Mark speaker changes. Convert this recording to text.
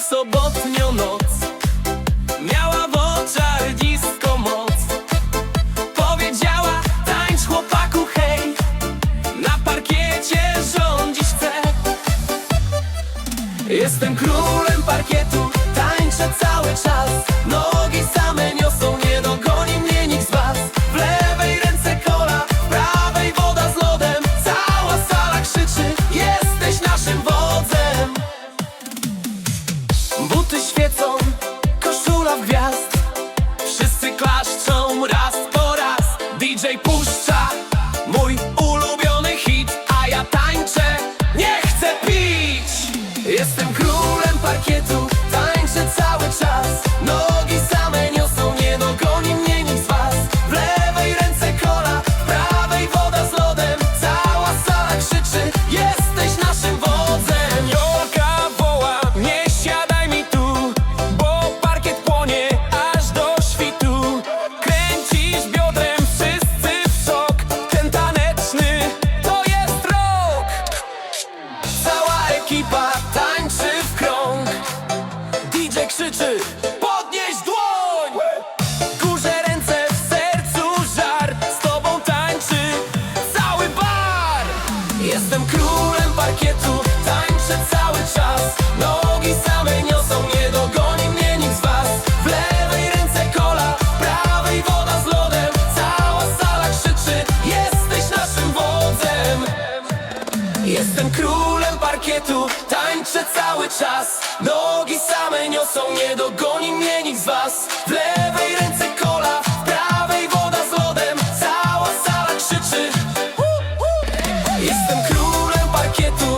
Speaker 1: sobotnią noc. Miała w oczach disco moc. Powiedziała tańcz chłopaku hej. Na parkiecie rządzić chcę Jestem królem parkietu Tańczę cały czas. Nogi same Nie Jestem królem parkietu, DJ krzyczy Podnieś dłoń! Górze ręce w sercu żar. Z tobą tańczy cały bar. Jestem królem parkietu Tańczę cały czas. Nogi same niosą Nie dogoni mnie nikt z was. W lewej ręce kola W prawej woda z lodem. Cała sala krzyczy Jesteś naszym wodzem. Jestem królem parkietu, tańczę cały czas. Nogi same nie dogoni mnie nikt z was. W lewej ręce kola, w prawej woda z lodem. Cała sala krzyczy. Jestem królem parkietu,